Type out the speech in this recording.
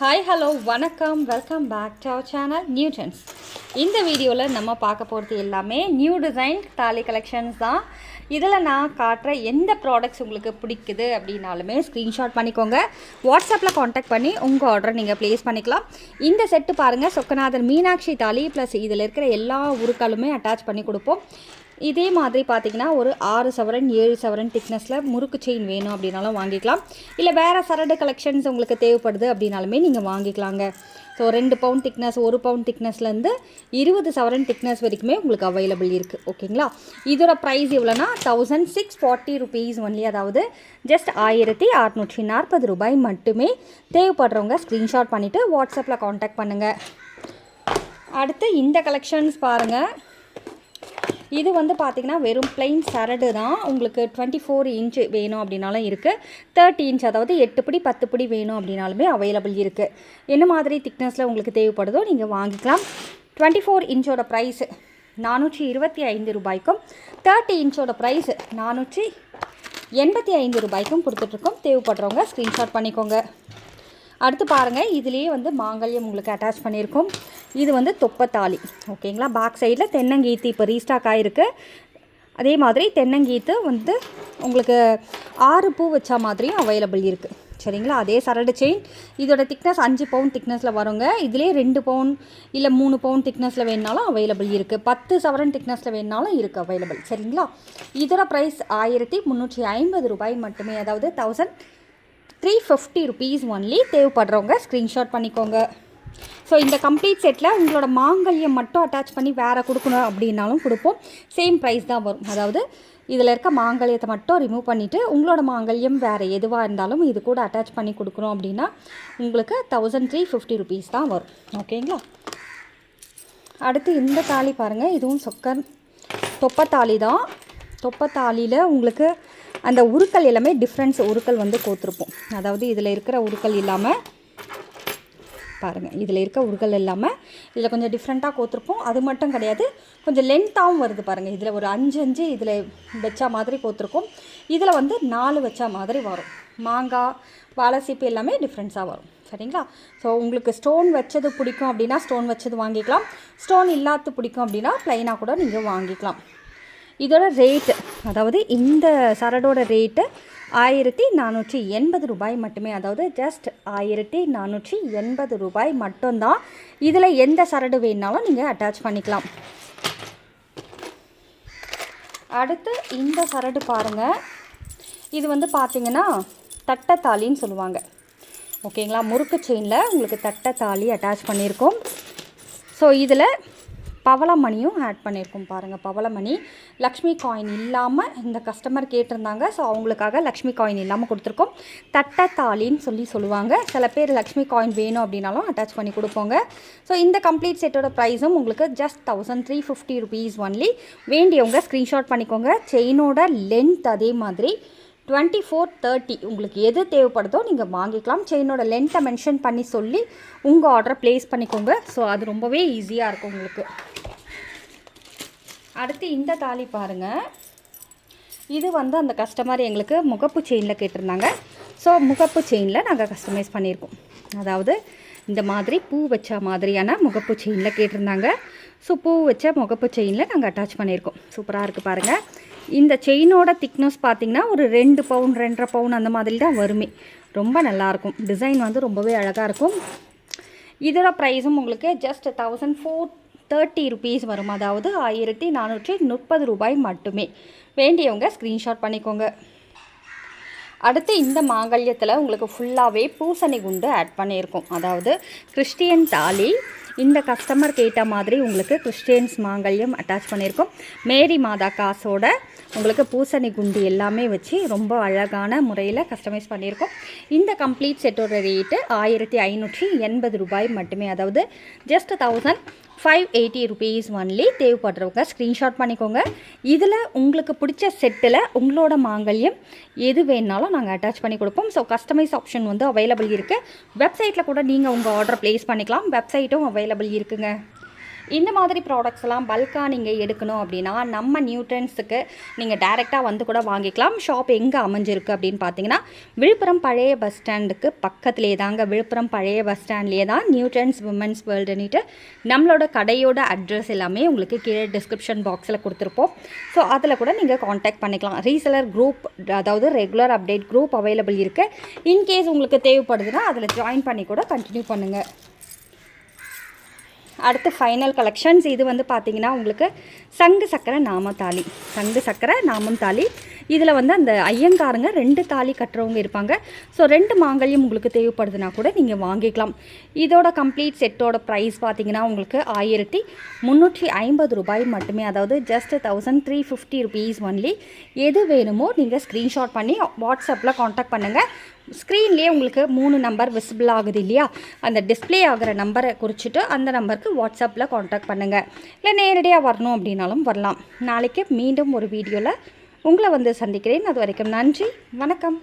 Hi hello வணக்கம். Welcome back to our channel Newtons இந்த வீடியோவில் நம்ம பார்க்க போகிறது எல்லாமே நியூ டிசைன் தாலி கலெக்ஷன்ஸ் தான். இதில் நான் காட்டுற எந்த ப்ராடக்ட்ஸ் உங்களுக்கு பிடிக்குது அப்படின்னாலுமே ஸ்க்ரீன்ஷாட் பண்ணிக்கோங்க. வாட்ஸ்அப்பில் காண்டாக்ட் பண்ணி உங்கள் ஆர்டர் நீங்கள் ப்ளேஸ் பண்ணிக்கலாம். இந்த செட்டு பாருங்கள் சொக்கநாதன் மீனாட்சி தாலி ப்ளஸ் இதில் இருக்கிற எல்லா உருக்களுமே அட்டாச் பண்ணி கொடுப்போம். இதே மாதிரி பார்த்தீங்கன்னா ஒரு ஆறு சவரன் ஏழு சவரன் திக்னஸில் முறுக்கு செயின் வேணும் அப்படின்னாலும் வாங்கிக்கலாம். இல்லை வேறு சரடு கலெக்ஷன்ஸ் உங்களுக்கு தேவைப்படுது அப்படின்னாலுமே நீங்கள் வாங்கிக்கலாங்க. ஸோ ரெண்டு பவுண்ட் திக்னஸ் ஒரு பவுண்ட் திக்னஸ்லேருந்து இருபது சவரன் திக்னஸ் வரைக்குமே உங்களுக்கு அவைலபிள் இருக்குது ஓகேங்களா இதோட ப்ரைஸ் எவ்வளோனா thousand six forty rupees only அதாவது ஜஸ்ட் ஆயிரத்தி அறநூற்றி நாற்பது ரூபாய் மட்டுமே தேவைப்படுறவங்க ஸ்க்ரீன்ஷாட் பண்ணிவிட்டு வாட்ஸ்அப்பில் காண்டாக்ட் பண்ணுங்கள் அடுத்து இந்த கலெக்ஷன்ஸ் பாருங்கள் இது வந்து பார்த்திங்கன்னா வெறும் பிளைன் சரடு தான். உங்களுக்கு டுவெண்ட்டி ஃபோர் இன்ச்சு வேணும் அப்படின்னாலும் இருக்குது தேர்ட்டி இன்ச் அதாவது எட்டு படி பத்து படி வேணும் அப்படின்னாலுமே அவைலபிள் இருக்குது என்ன மாதிரி திக்னஸில் உங்களுக்கு தேவைப்படுதோ நீங்கள் வாங்கிக்கலாம். டுவெண்ட்டி ஃபோர் இன்ச்சோட ப்ரைஸு நானூற்றி இருபத்தி ஐந்து ரூபாய்க்கும் தேர்ட்டி இன்ச்சோட ப்ரைஸு நானூற்றி எண்பத்தி ஐந்து ரூபாய்க்கும் கொடுத்துட்ருக்கோம் தேவைப்படுறவங்க ஸ்க்ரீன்ஷாட் பண்ணிக்கோங்க. அடுத்து பாருங்கள் இதுலேயே வந்து மாங்கல்யம் உங்களுக்கு அட்டாச் பண்ணியிருக்கோம். இது வந்து தொப்பத்தாலி ஓகேங்களா? பேக் சைடில் தென்னங்கீத்து இப்போ ரீஸ்டாக் ஆகிருக்கு அதே மாதிரி தென்னங்கீத்து வந்து உங்களுக்கு ஆறு பூ வச்ச மாதிரியும் அவைலபிள் இருக்குது சரிங்களா? அதே சரடு செயின் இதோட திக்னஸ் அஞ்சு பவுன் திக்னஸில் வருங்க. இதிலே ரெண்டு பவுன் இல்லை மூணு பவுன் திக்னஸில் வேணுனாலும் அவைலபிள் இருக்குது பத்து சவரன் திக்னஸில் வேணுனாலும் இருக்குது அவைலபிள் சரிங்களா? இதோட ப்ரைஸ் ஆயிரத்தி முந்நூற்றி ஐம்பது ரூபாய் மட்டுமே. அதாவது thousand three fifty rupees only தேவைப்படுறவங்க ஸ்க்ரீன்ஷாட் பண்ணிக்கோங்க. ஸோ இந்த கம்ப்ளீட் செட்டில் உங்களோட மாங்கல்யம் மட்டும் அட்டாச் பண்ணி வேறு கொடுக்கணும் அப்படின்னாலும் கொடுப்போம். சேம் ப்ரைஸ் தான் வரும். அதாவது இதில் இருக்க மாங்கல்யத்தை மட்டும் ரிமூவ் பண்ணிவிட்டு உங்களோட மாங்கல்யம் வேறு எதுவாக இருந்தாலும் இது கூட அட்டாச் பண்ணி கொடுக்குறோம் அப்படின்னா உங்களுக்கு தௌசண்ட் த்ரீ ஃபிஃப்டி ருபீஸ் தான் வரும். ஓகேங்களா அடுத்து இந்த தாலி பாருங்கள் இதுவும் சொக்கன். தொப்பத்தாலி தான். தொப்பத்தாலியில் உங்களுக்கு அந்த உருக்கள் எல்லாமே டிஃப்ரென்ஸ் உருக்கள் வந்து கோத்துருப்போம். அதாவது இதில் இருக்கிற உருக்கள் இல்லாமல் பாருங்கள் இதில் இருக்க உருக்கள் இல்லாமல் இதில் கொஞ்சம் டிஃப்ரெண்ட்டாக கோத்துருப்போம். அது மட்டும் கிடையாது கொஞ்சம் லென்த்தாகவும் வருது பாருங்கள் இதில் ஒரு அஞ்சு அஞ்சு இதில் வச்சா மாதிரி கோத்துருக்கோம். இதில் வந்து நாலு வச்சா மாதிரி வரும். மாங்காய் வாழைசீப்பு எல்லாமே டிஃப்ரெண்ட்ஸாக வரும். சரிங்களா? ஸோ உங்களுக்கு ஸ்டோன் வச்சது பிடிக்கும் அப்படின்னா ஸ்டோன் வச்சது வாங்கிக்கலாம். ஸ்டோன் இல்லாத பிடிக்கும் அப்படின்னா ப்ளைனாக கூட நீங்கள் வாங்கிக்கலாம். இதோட ரேட்டு அதாவது இந்த சரடோட ரேட்டு ஆயிரத்தி நானூற்றி எண்பது ரூபாய் மட்டுமே. அதாவது ஜஸ்ட் ஆயிரத்தி நானூற்றி எண்பது ரூபாய் மட்டும்தான். இதில் எந்த சரடு வேணுனாலும் நீங்கள் அட்டாச் பண்ணிக்கலாம். அடுத்து இந்த சரடு பாருங்கள் இது வந்து பார்த்தீங்கன்னா தட்டத்தாலின்னு சொல்லுவாங்க. ஓகேங்களா? முறுக்கு செயினில் உங்களுக்கு தட்டத்தாலி அட்டாச் பண்ணியிருக்கோம். ஸோ இதில் பவளமணியும் ஆட் பண்ணியிருக்கோம் பாருங்கள் பவளமணி. லக்ஷ்மி காயின் இல்லாமல் இந்த கஸ்டமர் கேட்டிருந்தாங்க. ஸோ அவங்களுக்காக லக்ஷ்மி காயின் இல்லாமல் கொடுத்துருக்கோம். தட்டத்தாலின்னு சொல்லி சொல்லுவாங்க. சில பேர் லக்ஷ்மி காயின் வேணும் அப்படின்னாலும் அட்டாச் பண்ணி கொடுப்போங்க. ஸோ இந்த கம்ப்ளீட் செட்டோட ப்ரைஸும் உங்களுக்கு just thousand three fifty rupees only வேண்டியவங்க ஸ்க்ரீன்ஷாட் பண்ணிக்கோங்க. செயினோட லென்த் அதே மாதிரி. டுவெண்ட்டி ஃபோர் தேர்ட்டி உங்களுக்கு எது தேவைப்படுதோ நீங்கள் வாங்கிக்கலாம். செயினோட லென்த்தை மென்ஷன் பண்ணி சொல்லி உங்கள் ஆர்டரை ப்ளேஸ் பண்ணிக்கோங்க. ஸோ அது ரொம்பவே ஈஸியாக இருக்கும் உங்களுக்கு. அடுத்து இந்த தாலி பாருங்கள் இது வந்து அந்த கஸ்டமர் எங்களுக்கு முகப்பு செயினில் கேட்டிருந்தாங்க. ஸோ முகப்பு செயினில் நாங்கள் கஸ்டமைஸ் பண்ணியிருக்கோம். அதாவது இந்த மாதிரி பூ வச்ச மாதிரியான முகப்பு செயினில் கேட்டிருந்தாங்க. ஸோ பூ வச்ச முகப்பு செயினில் நாங்கள் அட்டாச் பண்ணியிருக்கோம். சூப்பராக இருக்குது பாருங்கள் இந்த செயினோட திக்னஸ் பார்த்திங்கன்னா ஒரு ரெண்டு பவுன் ரெண்டரை பவுன் அந்த மாதிரி தான் வருமே. ரொம்ப நல்லாயிருக்கும் டிசைன் வந்து ரொம்பவே அழகாக இருக்கும். இதோட ப்ரைஸும் உங்களுக்கு just thousand four thirty rupees வரும். அதாவது ஆயிரத்தி நானூற்றி முப்பது ரூபாய் மட்டுமே. வேண்டியவங்க ஸ்க்ரீன்ஷாட் பண்ணிக்கோங்க. அடுத்து இந்த மாங்கல்யத்தில் உங்களுக்கு ஃபுல்லாகவே பூசணி குண்டு ஆட் பண்ணியிருக்கோம். அதாவது கிறிஸ்டியன் தாலி இந்த கஸ்டமர் கேட்ட மாதிரி உங்களுக்கு கிறிஸ்டியன்ஸ் மாங்கல்யம் அட்டாச் பண்ணியிருக்கோம் மேரி மாதா காசோட உங்களுக்கு பூசணி குண்டு எல்லாமே வச்சு ரொம்ப அழகான முறையில் கஸ்டமைஸ் பண்ணியிருக்கோம் இந்த கம்ப்ளீட் செட்டோட ரேட்டு ஆயிரத்தி ஐநூற்றி எண்பது ரூபாய் மட்டுமே. அதாவது just thousand five eighty rupees only தேவைப்படுறவங்க ஸ்க்ரீன்ஷாட் பண்ணிக்கோங்க. இதில் உங்களுக்கு பிடிச்ச செட்டில் உங்களோட மாங்கல்யம் எது வேணாலும் நாங்கள் அட்டாச் பண்ணி கொடுப்போம். ஸோ கஸ்டமைஸ் ஆப்ஷன் வந்து அவைலபிள் இருக்குது வெப்சைட்டில் கூட நீங்கள் உங்கள் ஆர்டர் ப்ளேஸ் பண்ணிக்கலாம். வெப்சைட்டும் அவைலபிள் இருக்குங்க. இந்த மாதிரி ப்ராடக்ட்ஸ் எல்லாம் பல்காக நீங்கள் எடுக்கணும் அப்படின்னா நம்ம நியூட்ரன்ஸுக்கு நீங்கள் டைரெக்டாக வந்து கூட வாங்கிக்கலாம். ஷாப் எங்கே அமைஞ்சிருக்கு அப்படின்னு பார்த்தீங்கன்னா விழுப்புரம் பழைய பஸ் ஸ்டாண்டுக்கு பக்கத்துலேயே தாங்க. விழுப்புரம் பழைய பஸ் ஸ்டாண்ட்லேயே தான் நியூட்ரன்ஸ் உமன்ஸ் வேர்ல்டுன்னுட்டு நம்மளோட கடையோட அட்ரஸ் எல்லாமே உங்களுக்கு கீழே டிஸ்கிரிப்ஷன் பாக்ஸில் கொடுத்துருப்போம். ஸோ அதில் கூட நீங்கள் காண்டாக்ட் பண்ணிக்கலாம். ரீசெலர் குரூப் அதாவது ரெகுலர் அப்டேட் குரூப் அவைலபிள் இருக்குது இன்கேஸ் உங்களுக்கு தேவைப்படுதுன்னா அதில் ஜாயின் பண்ணி கூட கண்டினியூ பண்ணுங்கள் அடுத்து ஃபைனல் கலெக்ஷன்ஸ் இது வந்து பார்த்திங்கன்னா உங்களுக்கு சங்கு சக்கரை நாம தாலி சங்கு சக்கரை நாமம் தாலி இதில் வந்து அந்த ஐயங்காரங்க ரெண்டு தாலி கட்டுறவங்க இருப்பாங்க. ஸோ ரெண்டு மாங்கல்யம் உங்களுக்கு தேவைப்படுதுன்னா கூட நீங்கள் வாங்கிக்கலாம். இதோட கம்ப்ளீட் செட்டோட ப்ரைஸ் பார்த்தீங்கன்னா உங்களுக்கு ஆயிரத்தி முந்நூற்றி ஐம்பது ரூபாய் மட்டுமே. அதாவது just thousand three fifty rupees only எது வேணுமோ நீங்கள் ஸ்க்ரீன்ஷாட் பண்ணி வாட்ஸ்அப்பில் காண்டாக்ட் பண்ணுங்கள் ஸ்க்ரீன்லேயே உங்களுக்கு மூணு நம்பர் விசிபிள் ஆகுது இல்லையா? அந்த டிஸ்ப்ளே ஆகிற நம்பரை குறிச்சிட்டு அந்த நம்பருக்கு வாட்ஸ்அப்பில் காண்டாக்ட் பண்ணுங்கள் இல்லை நேரடியாக வரணும் அப்படின்னாலும் வரலாம். நாளைக்கு மீண்டும் ஒரு வீடியோவில் உங்களை வந்து சந்திக்கிறேன். அது வரைக்கும் நன்றி. வணக்கம்.